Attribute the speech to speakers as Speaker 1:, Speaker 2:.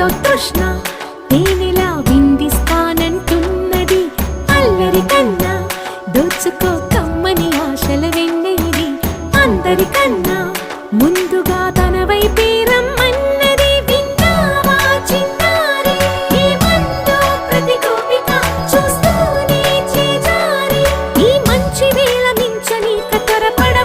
Speaker 1: నీలో తృష్ణ నేనెలా విందిస్తానంటున్నది. అల్లరి కన్నా దోచుకో కమ్మని ఆశల వెన్నెది. అందరికన్నా ముందుగా తన వైపే రమ్మన్నది. విన్నావా చేజారి ఈ మంచి వేళ మించని కతరపడ